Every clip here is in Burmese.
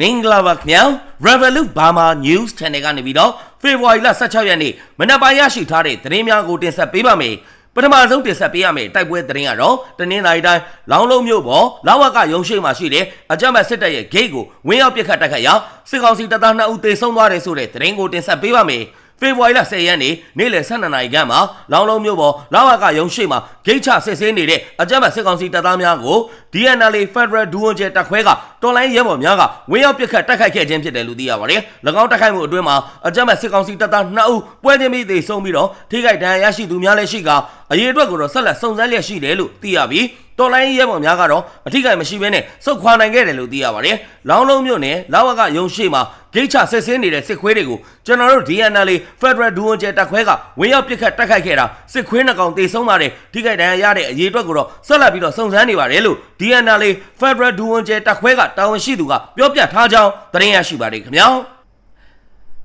မင်္ဂလာပါခင်ဗျာ Revolut Burma News Channel ကနေပြီးတော့ဖေဖော်ဝါရီလ16ရက်နေ့မနက်ပိုင်းရရှိထားတဲ့သတင်းများကိုတင်ဆက်ပေးပါမယ်ပထမဆုံးတင်ဆက်ပေးရမယ့်တိုက်ပွဲသတင်းကတော့တနင်္လာရီတိုင်းလောင်းလုံးမြို့ပေါ်လာဝကရုံရှိမှာရှိတဲ့အကြမ်းဖက်စစ်တပ်ရဲ့ဂိတ်ကိုဝင်းရောက်ပစ်ခတ်တိုက်ခတ်ရာစစ်ကောင်စီတပ်သား2ဦးသေဆုံးသွားတယ်ဆိုတဲ့သတင်းကိုတင်ဆက်ပေးပါမယ်ဖေဖော်ဝါရီလ10ရက်နေ့နေ့လယ်12နာရီခန့်မှာလောင်းလုံးမြို့ပေါ်လာဝကရုံရှိမှာဂိတ်ချစစ်ဆေးနေတဲ့အကြမ်းဖက်စစ်ကောင်စီတပ်သားများကို DNL Federal ဒူဝန်ကျဲတပ်ခွဲကတော်လိုင်းရဲဘော်များကဝင်းရောက်ပစ်ခတ်တိုက်ခိုက်ခဲ့ခြင်းဖြစ်တယ်လို့သိရပါတယ်။၎င်းတိုက်ခိုက်မှုအတွင်းမှာအကြမ်းဖက်စစ်ကောင်စီတပ်သား2ဦးပွဲချင်းပြီးသေဆုံးပြီးတော့ထိခိုက်ဒဏ်ရာရရှိသူများလည်းရှိကအရေးအတွက်ကိုတော့ဆက်လက်စုံစမ်းလျက်ရှိတယ်လို့သိရပြီးတော်လိုင်းရဲဘော်များကတော့အထိခိုက်မရှိဘဲနဲ့စုတ်ခွာနိုင်ခဲ့တယ်လို့သိရပါတယ်။လောင်းလုံးမြို့နယ်လာဝကရုံရှိမှာဂိတ်ချဆက်ဆင်းနေတဲ့စစ်ခွေးတွေကိုကျွန်တော်တို့ DNL Federal ဒူဝန်ကျဲတပ်ခွဲကဝင်းရောက်ပစ်ခတ်တိုက်ခိုက်ခဲ့တာစစ်ခွေးနှကောင်တေဆုံးပါတယ်ထိခိုက်ဒဏ်ရာရတဲ့အရေးအတွက်ကိုတော့ဆက်လက်ပြီးတော့စုံစမ်းနေပါတယ်လို့ DNL Federal ဒူဝန်ကျဲတပ်ခွဲကတာဝန်ရှိသူကပြောပြထားကြောင်းသတင်းရရှိပါတယ်ခင်ဗျာ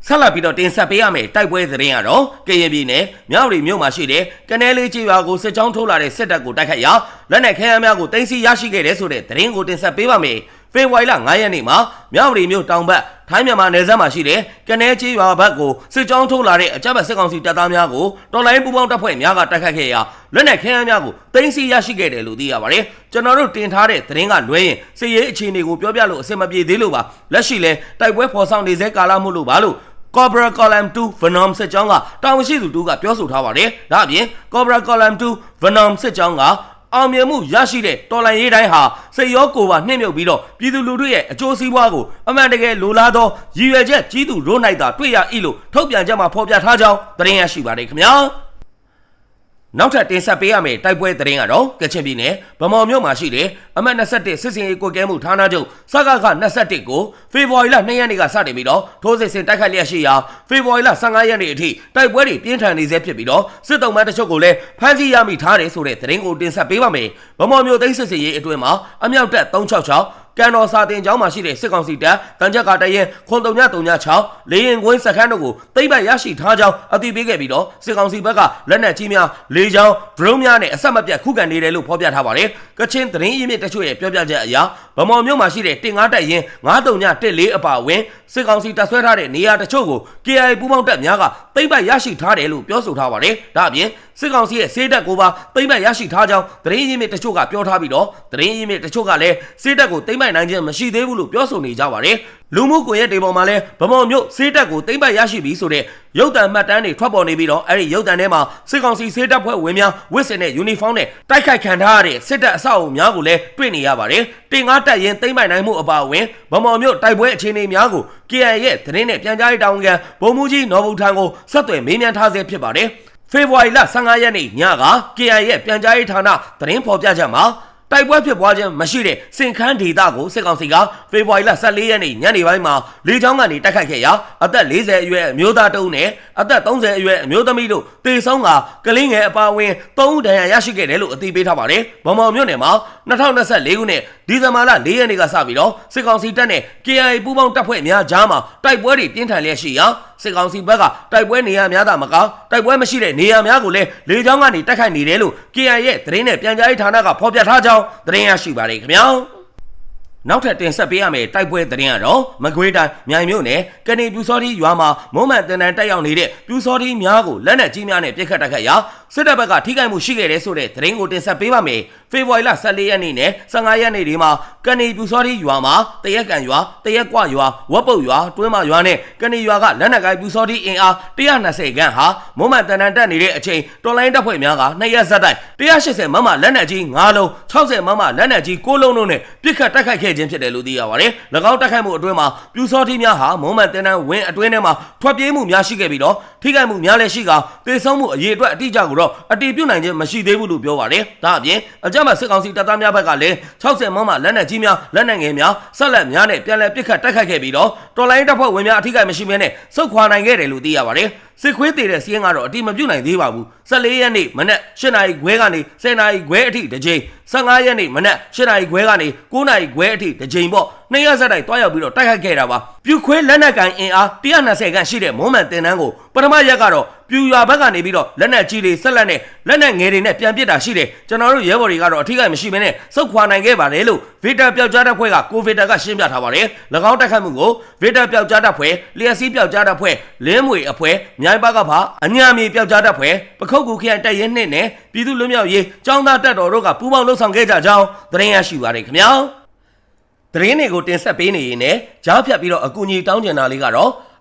ဆက်လက်ပြီးတော့တင်ဆက်ပေးရမယ်တိုက်ပွဲသတင်းကတော့ကရင်ပြည်နယ်မြောက်ရီမြို့မှာရှိတဲ့ကနဲလေးကြီးရွာကိုစစ်ကြောင်းထိုးလာတဲ့စစ်တပ်ကိုတိုက်ခတ်ရာလက်နက်ခဲယမ်းများကိုတင်စီရရှိခဲ့တဲ့ဆိုတဲ့သတင်းကိုတင်ဆက်ပေးပါမယ် ဖေဖော်ဝါရီလ9ရက်နေ့မှာမြောက်ရီမြို့တောင်ဘက်ထိုင်းမြန်မာနယ်စပ်မှာရှိတဲ့ကနဲကြီးရွာဘက်ကိုစစ်ကြောင်းထိုးလာတဲ့အကြမ်းဖက်စစ်ကောင်စီတပ်သားများကိုတော်လိုင်းပူပေါင်းတပ်ဖွဲ့များကတိုက်ခတ်ခဲ့ရာလက်နက်ခဲယမ်းများကိုတင်စီရရှိခဲ့တယ်လို့သိရပါတယ်ကျွန်တော်တို့တင်ထားတဲ့သတင်းကလွဲရင်စစ်ရေးအခြေအနေကိုပြောပြလို့အဆင်မပြေသေးလို့ပါလက်ရှိလဲတိုက်ပွဲဖော်ဆောင်နေစေကာလမှုလို့ပါလို့ Cobra Column 2 Venom စစ်ကြောင်းကတာဝန်ရှိသူတို့ကပြောဆိုထားပါတယ်။ဒါအပြင် Cobra Column 2 Venom စစ်ကြောင်းက အောင်မြင်မှုရရှိတဲ့တော်လန်ရေးတိုင်းဟာစိတ်ရောကိုယ်ပါနှိမ့်မြုပ်ပြီးတော့ပြည်သူလူထုရဲ့အကျိုးစီးပွားကိုအမှန်တကယ်လိုလားသောရည်ရွယ်ချက်ကြီးသူရိုးနိုင်တာတွေ့ရ၏လို့ထုတ်ပြန်ချက်မှာဖော်ပြထားကြောင်းသတင်းရရှိပါတယ်ခင်ဗျာ။ နောက်ထပ်တင်ဆက်ပေးရမယ့်တိုက်ပွဲသတင်းကတော့ကချင်ပြည်နယ်ဗမော်မြို့မှာရှိတဲ့အမှတ်21စစ်စင်ရေးကိုကဲမှုဌာနချုပ်စကခ21ကိုဖေဖော်ဝါရီလ2ရက်နေ့ကစတင်ပြီးတော့ထိုးစစ်ဆင်တိုက်ခိုက်လျက်ရှိရာဖေဖော်ဝါရီလ15ရက်နေ့အထိတိုက်ပွဲတွေပြင်းထန်နေဆဲဖြစ်ပြီးတော့စစ်တုံးမန်းတချို့ကိုလည်းဖမ်းဆီးရမိထားတယ်ဆိုတဲ့သတင်းကိုတင်ဆက်ပေးပါမယ်ဗမော်မြို့သိမ်းစစ်စင်ရေးအတွင်းမှာအမြောက်တပ်366 ကန်တော်စာတင်ကျောင်းမှာရှိတဲ့စစ်ကောင်စီတပ်တန်ချက်ကတရင်ခွန်တုံညတုံည6လေရင်ကွင်းစခန်းတို့ကိုသိမ့်ပတ်ရရှိထားကြောင်းအသိပေးခဲ့ပြီးတော့စစ်ကောင်စီဘက်ကလက်နက်ကြီးများလေကြောင်းဒရုန်းများနဲ့အဆက်မပြတ်ခုခံနေတယ်လို့ဖော်ပြထားပါတယ်။ကချင်သတင်းရင်းမြစ်တချို့ရဲ့ပြောပြချက်အရ ဗမော်မြို့မှာရှိတဲ့တင်ငါးတက်ရင်9တုံည14အပါအဝင်စစ်ကောင်စီတပ်ဆွဲထားတဲ့နေရာတချို့ကို KI ပူးပေါင်းတပ်များကသိမ့်ပတ်ရရှိထားတယ်လို့ပြောဆိုထားပါတယ်။ဒါအပြင်စစ်ကောင်စီရဲ့စေတပ်ကိုပါသိမ့်ပတ်ရရှိထားကြောင်းသတင်းရင်းမြစ်တချို့ကပြောထားပြီးတော့သတင်းရင်းမြစ်တချို့ကလည်းစေတပ်ကိုသိမ့်ပတ်နိုင်ခြင်းမရှိသေးဘူးလို့ပြောဆိုနေကြပါတယ်။လူမှုကွန်ရက်တွေပေါ်မှာလည်းဗမော်မြို့စေတပ်ကိုသိမ့်ပတ်ရရှိပြီဆိုတဲ့ရုပ်သံမှတ်တမ်းတွေထွက်ပေါ်နေပြီးတော့အဲ့ဒီရုပ်သံထဲမှာစစ်ကောင်စီစေတပ်ဖွဲ့ဝင်များဝတ်ဆင်တဲ့ယူနီဖောင်းနဲ့တိုက်ခိုက်ခံထားရတဲ့စစ်တပ်အဆောက်အအုံများကိုလည်းတွေ့နေရပါတယ်။တင်ငါတက်ရင်သိမ့်ပိုင်နိုင်မှုအပါအဝင်ဗမော်မြို့တိုက်ပွဲအခြေအနေများကို KI ရဲ့သတင်းနဲ့ပြန်ကြားရေးတာဝန်ခံဗိုလ်မှူးကြီးနော်ဘူထံကိုဆက်သွယ်မေးမြန်းထားဆဲဖြစ်ပါတယ်။ဖေဖော်ဝါရီလ15ရက်နေ့ညက KI ရဲ့ပြန်ကြားရေးဌာနသတင်းဖော်ပြချက်မှာ တိုက်ပွဲဖြစ်ပွားခြင်းမရှိတဲ့စင်ခန်းဒေသကိုစစ်ကောင်စီကဖေဖော်ဝါရီလ14ရက်နေ့ညနေပိုင်းမှာလေကြောင်းကနေတိုက်ခိုက်ခဲ့ရာအသက်40အရွယ်အမျိုးသားတဦးနဲ့အသက်30အရွယ်အမျိုးသမီးတို့တေဆုံးကကလင်းငယ်အပါအဝင်3ဦးဒဏ်ရာရရှိခဲ့တယ်လို့အသိပေးထားပါတယ်။ဗမော်မြို့နယ်မှာ2024ခုနှစ်ဒီဇင်ဘာလ4ရက်နေ့ကစပြီးတော့စစ်ကောင်စီတပ်နဲ့ KIA ပူးပေါင်းတပ်ဖွဲ့များကြားမှာတိုက်ပွဲတွေပြင်းထန်လျက်ရှိရာ စစ်ကောင်စီဘက်ကတိုက်ပွဲနေရာများသာမကတိုက်ပွဲမရှိတဲ့နေရာများကိုလည်းလေကြောင်းကနေတိုက်ခိုက်နေတယ်လို့ KIA ရဲ့သတင်းနဲ့ပြန်ကြားရေးဌာနကဖော်ပြထားကြောင်းသတင်းရရှိပါတယ်ခင်ဗျာနောက်ထပ်တင်ဆက်ပေးရမယ့်တိုက်ပွဲသတင်းကတော့မကွေးတိုင်းမြိုင်မြို့နယ်ကနေပြူစောတိရွာမှာမုံမှန်တန်တန်တက်ရောက်နေတဲ့ပြူစောတိများကိုလက်နက်ကြီးများနဲ့ပစ်ခတ်တိုက်ခတ်ရာ စစ်တပ်ဘက်ကထိခိုက်မှုရှိခဲ့တဲ့ဆိုတဲ့သတင်းကိုတင်ဆက်ပေးပါမယ်။ဖေဖော်ဝါရီလ14ရက်နေ့နဲ့15ရက်နေ့ဒီမှာကနေပြူစောတိရွာမှာတရက်ကန်ရွာတရက်ကွရွာဝက်ပုတ်ရွာတွင်းမရွာနဲ့ကနေရွာကလက်နက်ကိုင်ပြူစောတိအင်အား120ခန်းဟာမုံမှန်တန်တန်တက်နေတဲ့အချိန်တော်လိုင်းတပ်ဖွဲ့များကနှစ်ရက်ဇက်တိုက်180မမလက်နက်ကြီး9လုံး60မမလက်နက်ကြီး9လုံးတို့နဲ့ပစ်ခတ်တိုက်ခိုက်ခဲ့ခြင်းဖြစ်တယ်လို့သိရပါတယ်။၎င်းတိုက်ခိုက်မှုအတွင်းမှာပြူစောတိများဟာမုံမှန်တန်တန်ဝင်းအတွင်းထဲမှာထွက်ပြေးမှုများရှိခဲ့ပြီးတော့ထိခိုက်မှုများလည်းရှိကသေဆုံးမှုအရေးအတွက်အတိအကျကိုတော့အတည်ပြုနိုင်ခြင်းမရှိသေးဘူးလို့ပြောပါတယ်။ဒါအပြင်အကြမ်းဖက်စစ်ကောင်စီတပ်သားများဘက်ကလည်း60မမလက်နက်ကြီးများလက်နက်ငယ်များဆက်လက်များနဲ့ပြန်လည်ပစ်ခတ်တိုက်ခိုက်ခဲ့ပြီးတော့တော်လိုင်းတပ်ဖွဲ့ဝင်များအထိခိုက်မရှိဘဲနဲ့စုခွာနိုင်ခဲ့တယ်လို့သိရပါတယ်။စစ်ခွေးတည်တဲ့စီးရင်ကတော့အတိမပြုတ်နိုင်သေးပါဘူး14ရက်နေ့မနက်8နာရီခွဲကနေ10နာရီခွဲအထိတစ်ကြိမ်15ရက်နေ့မနက်8နာရီခွဲကနေ9နာရီခွဲအထိတစ်ကြိမ်ပေါ့နှစ်ရက်ဆက်တိုက်တွားရောက်ပြီးတော့တိုက်ခိုက်ခဲ့တာပါပြူခွေးလက်နက်ကန်အင်အား120ခန့်ရှိတဲ့မုံမှန်တင်တန်းကိုပထမရက်ကတော့ပြူရွာဘက်ကနေပြီးတော့လက်နက်ကြီးတွေဆက်လက်နဲ့လက်နက်ငယ်တွေနဲ့ပြန်ပစ်တာရှိတယ်ကျွန်တော်တို့ရဲဘော်တွေကတော့အထီးကမရှိဘဲနဲ့စုတ်ခွာနိုင်ခဲ့ပါတယ်လို့ဗီတာပျောက်ကြားတဲ့ဖွဲ့ကကိုဗီတာကရှင်းပြထားပါတယ်၎င်းတိုက်ခတ်မှုကိုဗီတာပျောက်ကြားတဲ့ဖွဲ့လျှက်စီးပျောက်ကြားတဲ့ဖွဲ့လင်းမွေအဖွဲ့မြိုင်ဘက်ကဖာအညာမြေပျောက်ကြားတဲ့ဖွဲ့ပခုတ်ကူခရိုင်တိုက်ရဲနှစ်နဲ့ပြည်သူ့လွတ်မြောက်ရေးចောင်းသားတပ်တော်တို့ကပူးပေါင်းလှုပ်ဆောင်ခဲ့ကြကြောင်းသတင်းရရှိပါတယ်ခင်ဗျာသတင်းတွေကိုတင်ဆက်ပေးနေရင်လည်းကြားဖြတ်ပြီးတော့အကူအညီတောင်းကျင်တာလေးကတော့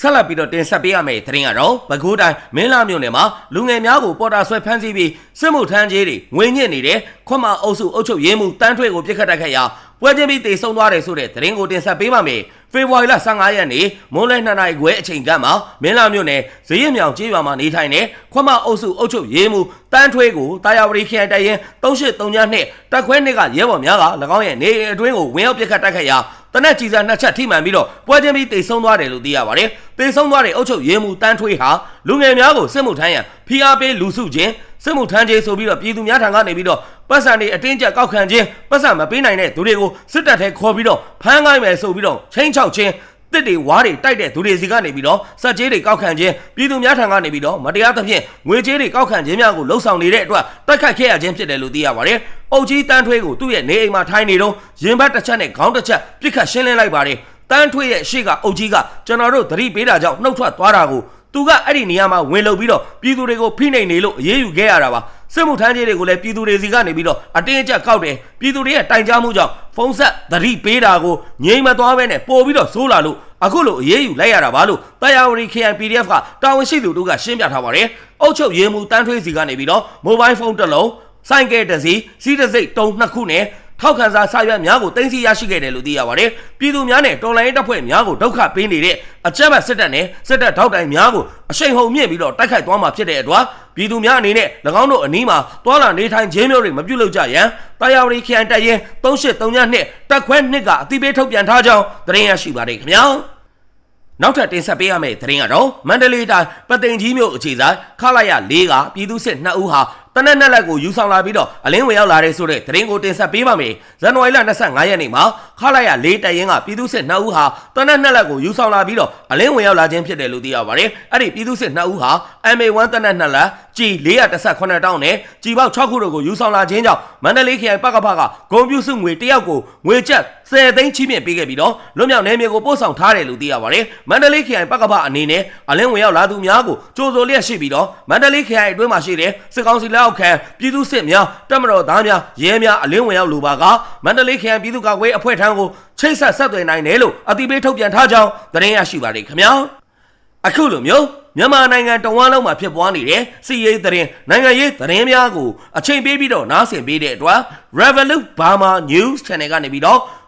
ဆက်လက်ပြီးတော့တင်ဆက်ပေးရမယ့်သတင်းကတော့ပဲခူးတိုင်းမင်းလာမြို့နယ်မှာလူငယ်များကိုပေါ်တာဆွဲဖမ်းဆီးပြီးစစ်မှုထမ်းကြီးတွေငွေညစ်နေတဲ့ခွန်မအုပ်စုအုပ်ချုပ်ရေးမှူးတန်းထွေကိုပြစ်ခတ်တိုက်ခတ်ရာပွဲချင်းပြီးတေဆုံးသွားတယ်ဆိုတဲ့သတင်းကိုတင်ဆက်ပေးပါမယ်ဖေဖော်ဝါရီလ15ရက်နေ့မွန်းလယ်2နာရီခွဲအချိန်ကမှမင်းလာမြို့နယ်ဇေယျမြောင်ကျေးရွာမှာနေထိုင်တဲ့ခွန်မအုပ်စုအုပ်ချုပ်ရေးမှူးတန်းထွေကိုတာယာဝတီခရိုင်တိုင်ရင်3839နှစ်တက်ခွဲနှစ်ကရဲဘော်များက၎င်းရဲ့နေအိမ်အတွင်းကိုဝင်ရောက်ပြစ်ခတ်တိုက်ခတ်ရာ တနက်ကြီးစားနှစ်ချက်ထိမှန်ပြီးတော့ပွဲချင်းပြီးတိတ်ဆုံးသွားတယ်လို့သိရပါတယ်။တိတ်ဆုံးသွားတဲ့အုပ်ချုပ်ရေးမှူးတန်းထွေးဟာလူငယ်များကိုစစ်မှုထမ်းရန်ဖိအားပေးလူစုခြင်းစစ်မှုထမ်းခြင်းဆိုပြီးတော့ပြည်သူများထံကနေပြီးတော့ပတ်စံတွေအတင်းကျပ်ကောက်ခံခြင်းပတ်စံမပေးနိုင်တဲ့သူတွေကိုစစ်တပ်ထဲခေါ်ပြီးတော့ဖမ်းခိုင်းမယ်ဆိုပြီးတော့ချင်းချောက်ခြင်း တစ်တွေဝါးတွေတိုက်တဲ့သူတွေစီကနေပြီးတော့စက်ကြေးတွေကောက်ခံခြင်းပြည်သူများထံကနေပြီးတော့မတရားသဖြင့်ငွေကြေးတွေကောက်ခံခြင်းများကိုလှုံ့ဆော်နေတဲ့အတွက်တိုက်ခိုက်ခဲ့ရခြင်းဖြစ်တယ်လို့သိရပါတယ်။အုပ်ကြီးတန်းထွေးကိုသူ့ရဲ့နေအိမ်မှာထိုင်နေတော့ရင်ဘတ်တစ်ချက်နဲ့ခေါင်းတစ်ချက်ပြစ်ခတ်ရှင်းလင်းလိုက်ပါတယ်။တန်းထွေးရဲ့ရှေ့ကအုပ်ကြီးကကျွန်တော်တို့သတိပေးတာကြောင့်နှုတ်ထွက်သွားတာကိုသူကအဲ့ဒီနေရာမှာဝင်လုံပြီးတော့ပြည်သူတွေကိုဖိနှိပ်နေလို့အေးအေးယူခဲ့ရတာပါ စစ်မှုထမ်းကြီးတွေကိုလည်းပြည်သူတွေစီကနေပြီးတော့အတင်းအကျပ်ကောက်တယ်ပြည်သူတွေရဲ့တိုင်ကြားမှုကြောင့်ဖုံးဆက်သတိပေးတာကိုငြိမ်မသွားဘဲနဲ့ပို့ပြီးတော့ဆိုးလာလို့အခုလိုအေးအေးယူလိုက်ရတာပါလို့တရားဝတီ KNPDF ကတာဝန်ရှိသူတို့ကရှင်းပြထားပါတယ်အုတ်ချုပ်ရေးမှုတန်းထွေးစီကနေပြီးတော့မိုဘိုင်းဖုန်းတစ်လုံးစိုင်းကဲတစ်စီးစီးတစ်စိတ်တုံနှစ်ခုနဲ့ထောက်ခံစာစာရွက်များကိုတင်စီရရှိခဲ့တယ်လို့သိရပါတယ်။ပြည်သူများနဲ့တော်လိုင်းတပ်ဖွဲ့များကိုဒုက္ခပေးနေတဲ့အကြမ်းဖက်စစ်တပ်နဲ့စစ်တပ်ထောက်တိုင်များကိုအရှိန်ဟုန်မြင့်ပြီးတော့တိုက်ခိုက်သွားမှာဖြစ်တဲ့အတွက် ပြည်သူများအနေနဲ့၎င်းတို့အနီးမှာတွာလာနေထိုင်ခြင်းမျိုးတွေမပြုလုပ်ကြရန်တရားဝတီခရိုင်တပ်ရင်း3832နှစ်တပ်ခွဲနှစ်ကအတိပေးထုတ်ပြန်ထားကြောင်းသတင်းရရှိပါတယ်ခင်ဗျာ။နောက်ထပ်တင်ဆက်ပေးရမယ့်သတင်းကတော့မန္တလေးတိုင်းပသိမ်ကြီးမြို့အခြေဆိုင်ခလာရ၄ကပြည်သူစစ်2ဦးဟာ တနက်နက်လက်ကိုယူဆောင်လာပြီးတော့အလင်းဝင်ရောက်လာတဲ့ဆိုတဲ့သတင်းကိုတင်ဆက်ပေးပါမယ်။ဇန်နဝါရီလ25ရက်နေ့မှာခလာရ၄တရင်ကပြည်သူစစ်2ဦးဟာတနက်နက်လက်ကိုယူဆောင်လာပြီးတော့အလင်းဝင်ရောက်လာခြင်းဖြစ်တယ်လို့သိရပါတယ်။အဲ့ဒီပြည်သူစစ်2ဦးဟာ MA1 တနက်နက်လက်ကြီး418တောင်းနဲ့ကြီးပေါက်6ခုတို့ကိုယူဆောင်လာခြင်းကြောင့်မန္တလေးခရိုင်ပကဖကဂုံပြူစုငွေတယောက်ကိုငွေကျပ်10သိန်းချီးမြှင့်ပေးခဲ့ပြီးတော့လွတ်မြောက်နယ်မြေကိုပို့ဆောင်ထားတယ်လို့သိရပါတယ်။မန္တလေးခရိုင်ပကဖအနေနဲ့အလင်းဝင်ရောက်လာသူများကိုကြိုးစိုးလျက်ရှိပြီးတော့မန္တလေးခရိုင်အတွင်းမှာရှိတဲ့စစ်ကောင်စီလက်အောက်ခံပြည်သူစစ်များတပ်မတော်သားများရဲများအလင်းဝင်ရောက်လိုပါကမန္တလေးခရိုင်ပြည်သူ့ကာကွယ်အဖွဲ့ထံကိုချိတ်ဆက်ဆက်သွယ်နိုင်တယ်လို့အတိပေးထုတ်ပြန်ထားကြောင်းသတင်းရရှိပါတယ်ခင်ဗျာအခုလိုမျိုးမြန်မာနိုင်ငံတဝန်းလုံးမှာဖြစ်ပွားနေတဲ့စီရေးသတင်းနိုင်ငံရေးသတင်းများကိုအချိန်ပေးပြီးတော့နားဆင်ပေးတဲ့အတွက် Revolut Burma News Channel ကနေပြီးတော့